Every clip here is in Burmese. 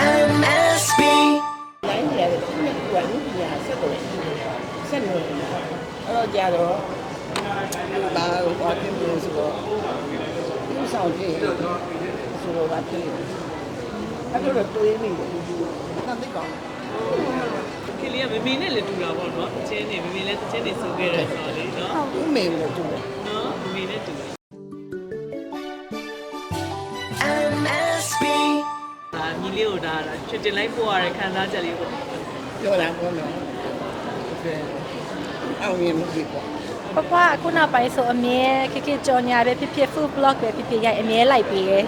MSB လိုင်းရတယ်သူကကလူညာဆက်တော့ဆက်နေအဲ့တော့ကြာတော့ဘာဘာဖြစ်လို့ဆိုတော့သူဆောင်ကြည့်ဆိုတော့ဘာဖြစ်လဲအဲ့တော့တွေးမိတယ်နားသိကောင်းကလေးကမမေနဲ့လည်းတူတာပေါ့နော်အချင်းနေမမေလည်းတစ်ချင်းနေဆိုခဲ့တယ်ဆိုတော့လေနော်ဟုတ်မေလို့တူတယ် လေးကိုဒါချွတ်တင်လိုက်ပို့ရတဲ့ခံစားချက်လေးပေါ့ပြောတာပေါ့နော်အောင်ရင်မဖြစ်ပေါ့ပပအခုနောက်ပိုင်းဆိုအမြဲခက်ခက်ကြော်ညာပဲဖြစ်ဖြစ် food blog ပဲဖြစ်ဖြစ်ရိုက်အမြဲလိုက်ပေးတယ်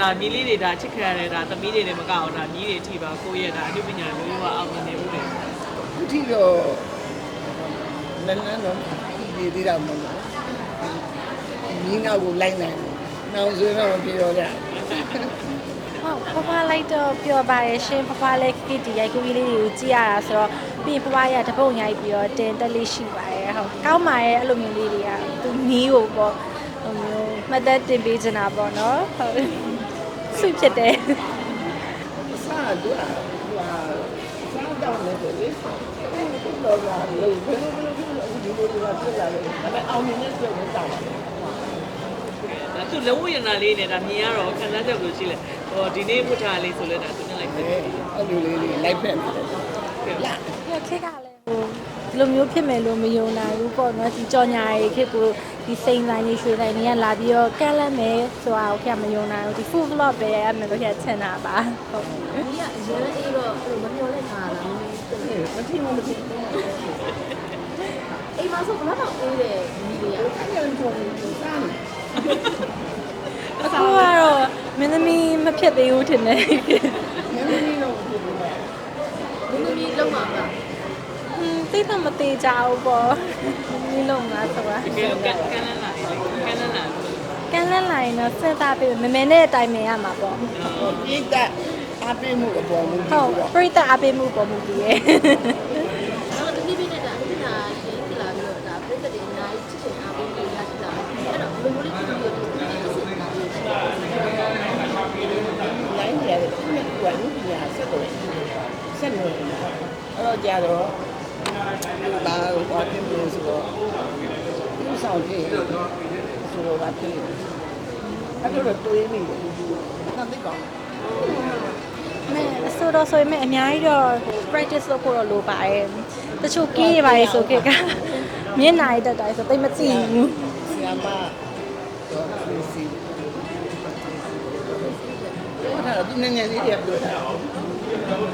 ဒါညီလေးတွေဒါချစ်ခံရတဲ့ဒါသမီးတွေလည်းမကအောင်ဒါညီတွေထိပါကိုယ့်ရဲ့ဒါအမှုပညာမျိုးရောအောင်မြင်နေဘူးလေခုထိတော့နန်းနန်းတော့ဒီသေးတာမဟုတ်ဘူးညီနောက်ကိုလိုက်နိုင်တယ်နောက်ဆိုတော့မပြောကြ ဟုတ်ပပလိုက်တော့ပျော်ပါရဲ့ရှင်ပပလည်းခက်ခက်ဒီရိုက်ကူးလေးတွေကိုကြည့်ရတာဆိုတော့ပြီးပပရတပုတ်ရိုက်ပြီးတော့တင်တက်လေးရှိပါရဲ့ဟုတ်ကောင်းပါရဲ့အဲ့လိုမျိုးလေးတွေကသူနီးကိုပေါ့ဟိုမျိုးမှတ်သက်တင်ပေးချင်တာပေါ့နော်ဟုတ်ဆွဖြစ်တယ်စားတော့ဟာစားတော့လည်းလေတော့လာလို့ဘယ်လိုဘယ်လိုဒီလိုဒီလိုဖြစ်လာလဲဒါပေမဲ့အောင်မြင်တဲ့အတွက်ကိုတောင်းပါဒါသူလုံးဝရနာလေးနဲ့ဒါမြင်ရတော့ခံစားချက်လို့ရှိလဲ ဟောဒီနေ့ဝတ်ထားလေးဆိုလဲဒါသူနဲ့လိုက်ဖြစ်တယ်အဲ့လိုလေးလေးလိုက်ဖက်နေတယ်လာရခက်ကလည်းဟိုဒီလိုမျိုးဖြစ်မယ်လို့မယုံနိုင်ဘူးပေါ့နော်ဒီကြော်ညာရေးခက်ကိုဒီစိန်ဆိုင်လေးရွှေဆိုင်တွေကလာပြီးတော့ကန့်လန့်မယ်ဆိုတာကိုခက်မယုံနိုင်ဘူးဒီ food vlog ပဲရမယ်လို့ခက်ချင်တာပါဟုတ်ဒီကအရင်အေးတော့အဲ့လိုမပြောလိုက်တာလားမထင်ဘူးမထင်ဘူးအိမ်မှာဆိုဘယ်တော့အေးတယ်ဒီလေးကအဲ့လိုပုံစံစားနေအခုကတော့ မင်းသမီးမဖြစ်သေးဘူးထင်တယ်နည်းနည်းတော့ဖြစ်နေတယ်ဘယ်လိုမျိုးလုံးမှာပါဟွန်းသိတော့မသေးကြဘူးပေါ့မင်းလုံးမှာဆိုတာတကယ်လို့ကန်ကန်လန်းလာတယ်ကန်လန်းလာတယ်ကန့်လန့်လာရင်တော့စဉ်းစားပြီးမမင်းနဲ့အတိုင်းမရမှာပေါ့ပြိတ္တအပိမှုအပေါ်မူတည်ဟုတ်ပြီးတော့ပြိတ္တအပေးမှုပေါ်မှုပြီးရဲ့ တော့တတိပိနဲ့တာအခုနာရှင်းပြလာပြီးတော့ဒါပြည့်တဲ့ဒီအများကြီးချစ်ချင်အားပေးပြီးရရှိတာအဲ့တော့ဘယ်လိုလေးဖြစ်ပြီးတော့ဒီလိုစစ်နေတာလဲ လိုင်းရတယ်သူကလူညာဆက်တော့ဆက်နေတယ်အဲ့တော့ ကြာတော့ဘာဘာဖြစ်လို့ဆိုတော့သူဆောင်ကြည့်ဆိုတော့ဘာဖြစ်လဲအဲ့တော့တွေးမိတယ်နားသိကောင်းမဲဆိုတော့ဆိုရင်မဲအများကြီးတော့ practice လုပ်ဖို့တော့လိုပါတယ်တချို့ကင်းရပါတယ်ဆိုခေတ်ကမျက်နှာရတက်တိုင်းဆိုသိပ်မကြည့်ဘူးဆီယမတော့သူစီအဲ့ဒါသူနည်းနည်းလေးတည်းပြောတာကလေးက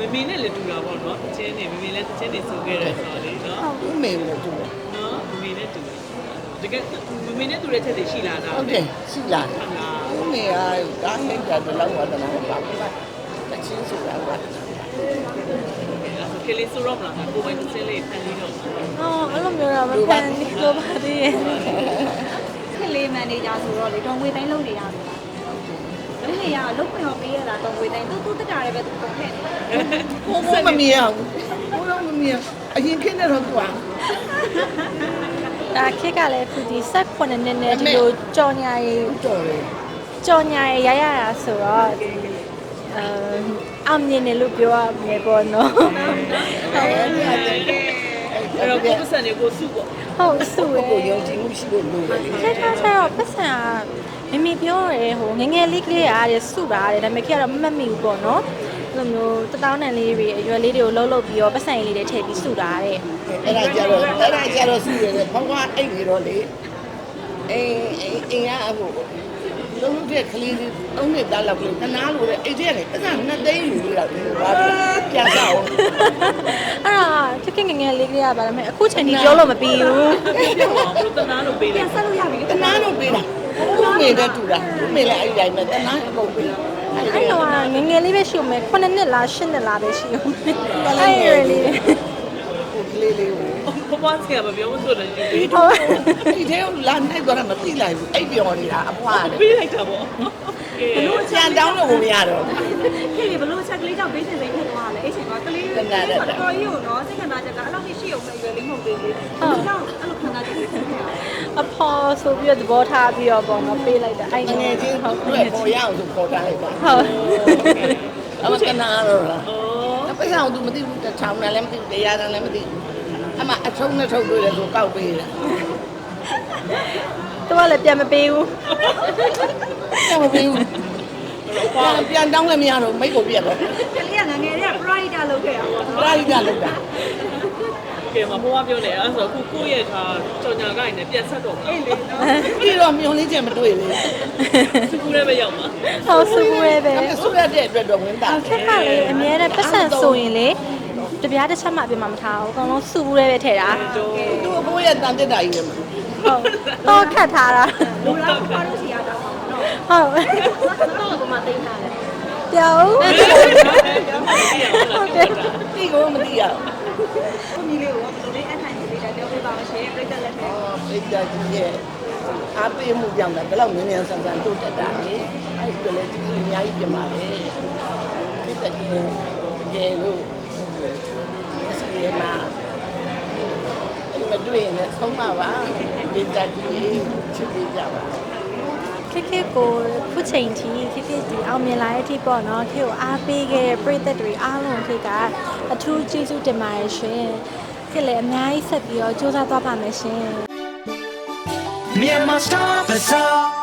မမေနဲ့လည်းတူတာပေါ့နော်အချင်းနေမမေလည်းတစ်ချင်းနေဆိုခဲ့တယ်ဆိုတော့လေနော်သူမေလို့သူတယ်နော်မမေနဲ့တူတယ်တကယ်မမေနဲ့တူတဲ့ချက်တွေရှိလာတာဟုတ်တယ်ရှိလာတယ်သူမေကဒါဟိတ်တာတော့လောက်တော့တော့ပါပါတချင်းဆိုတာကကလေးဆိုတော့မလားကိုပိုင်တစ်ချင်းလေးဖန်ပြီးတော့အော်အဲ့လိုမျိုးတော့မဖန်လို့ပါသေးရဲ့ခလေးမန်နေဂျာဆိုတော့လေတော့ငွေတိုင်းလုံးနေရပြီ။ ဒီနေရလုတ်ခွင့်ရောပေးရတာတော့ငွေတိုင်းသူသူတက်တာလည်းပဲသူပုံခဲ့တယ်ဘုံဘုံမမြင်အောင်ဘုံတော့မမြင်အရင်ခင်းနေတော့သူကဒါခေတ်ကလည်းခုဒီဆက်9နှစ်နဲ့ဒီလိုကြော်ညာရေးတော်တယ်ကြော်ညာရေးရရတာဆိုတော့အအောင်မြင်တယ်လို့ပြောရမယ်ပေါ့နော်အဲ့ဒါအဲ့တော့ကိုယ်ပစံတွေကိုစုပေါ့ဟုတ်စုရကိုယ်ယုံကြည်မှုရှိဖို့လိုတယ်လေခဲထားဆက်တော့ပတ်စံက မမေပြောရဲဟိုငယ်ငယ်လေးကလေးအားရစုတာတဲ့ဒါပေမဲ့ခေတ်ကတော့မမှတ်မိဘူးပေါ့နော်အဲ့လိုမျိုးတတောင်းတန်လေးတွေအရွယ်လေးတွေကိုလှုပ်လှုပ်ပြီးတော့ပတ်စံလေးတွေထည့်ပြီးစုတာတဲ့အဲ့ဒါကြတော့အဲ့ဒါကြတော့ရှိရတယ်ဘောကအိတ်နေတော့လေအေးအင်းရအခုလုံးတဲ့ကလေးလေးအုံးနဲ့တားလောက်ကလေးတနာလို့တဲ့အိတ်ထဲကနေအဲ့ဒါနှစ်သိန်းယူလို့တော့ဘာပြန်စားအောင်အဲ့ဒါခက်ခက်ငယ်ငယ်လေးကလေးကပါဒါပေမဲ့အခုချိန်ကြီးပြောလို့မပြီးဘူးဘုသနာလို့ပေး။တယ်ပြန်ဆက်လို့ရပြီတနာလို့ပေးတာသူ့ မေတဲ့တူတာသူ့မေလည်းအဲ့ဒီတိုင်းပဲတနာအကုန်ပေးအဲ့တော့ငယ်ငယ်လေးပဲရှိဦးမယ်9နှစ်လား10နှစ်လားပဲရှိဦးမယ်အဲ့ရယ်လေးကိုကလေးလေးကိုဘဘဆရာမပြောဘူးဆိုတော့ယူပေးဟုတ်ဒီထဲကိုလာနိုင်တော့မသိလိုက်ဘူးအိတ်ပြော်နေတာအဖွားလေပေးလိုက်တာပေါ့အဘလို့ပြန်တောင်းလို့မရတော့ခေလေဘလို့ချက်ကလေးကြောင့်ဘေးစင်စိတ်ဖြစ်သွားလဲအဲ့ချိန်ကကလေးတော်တော်ကြီးကိုနော်စိတ်ခန္ဓာချက်ကအဲ့လောက်ရှိအောင်ပဲရွယ်လေးမဟုတ်သေးဘူး။ဟုတ်တော့အဲ့လိုခန္ဓာချက်တွေဖြစ်နေတာ။ အဖေါ်ဆိုပြီးတော့သဘောထားပြီးတော့ပေါ့နော်ပေးလိုက်တာအဲ့ငယ်ချင်းဟုတ်သူ့ရဲ့ပေါ်ရအောင်ဆိုပေါ်ထားလိုက်ပါဟုတ်အမကနာတော့လား哦，အပိဆောင်သူမသိဘူးတစ်ထောင်နဲ့လည်းမသိဘူးတရားနဲ့လည်းမသိဘူးအမအထုံးနဲ့ထုတ်တွေ့တယ်ဆိုကောက်ပေးတယ်သူကလည်းပြန်မပေးဘူးပြန်မပေးဘူးပြန်ပြန်တောင်းလည်းမရတော့မိတ်ကိုပြတ်တော့ကလေးကငငယ်လေးက pride လုပ်ခဲ့ရပါတော့ပရိဒလောက်တာ ကဲမဘွားပြောနေအဲ့ဆိုခုကိုရဲ့ထားကြောင်ညာကိုင်းနဲ့ပြန်ဆက်တော့မှာအေးလေနော်ပြီးတော့မျောလေးချက်မတွေ့ဘူးစကူလည်းပဲရောက်မှာဟုတ်ဆူရဲပဲအဆူရတဲ့အတွက်တော့ဝင်တာအခက်ကလေအများနဲ့ပတ်စံဆိုရင်လေတပြားတစ်ချက်မှအပြင်မှာမထားဘူးအကုန်လုံးဆူရဲပဲထည့်တာသူ့ဘိုးရဲ့တန်တက်တာကြီးပဲမှာဟုတ်တော့ခတ်ထားတာလူလာခေါ်လို့ရှိရတာပေါ့နော်ဟုတ်တော့ဘမသိထားတယ်ပြောင်းဟုတ်တယ်ဒီကိုမသိရဘူးကိုကြီးလေးကိုဘယ်လိုလေးအထိုင်လေးတာပြောပြပါမရှင်ပြိတ္တလက်ထဲ အော် ပိတ်တာကြီးရဲ့အားပေးမှုကြောင့်လည်းဘယ်လောက်မြန်မြန်ဆန်ဆန်တိုးတက်တာလေအဲ့ဒီလည်းဒီအများကြီးပြင်ပါလေပိတ်တာကြီးရဲ့ရေလို့အစီရမှာအဲ့မတွေ့ရင်လည်းဆုံးပါပါပိတ်တာကြီးချစ်ပေးကြပါခက်ခက်ကိုခုချိန်ထိခက်ခက်ဒီအောင်မြင်လာတဲ့အထိပေါ့နော်ခေကိုအားပေးခဲ့တဲ့ပရိသတ်တွေအားလုံးခေကအထူးကျေးဇူးတင်ပါတယ်ရှင်ခေလည်းအများကြီးဆက်ပြီးတော့စူးစမ်းသွားပါမယ်ရှင် Myanmar stop us up.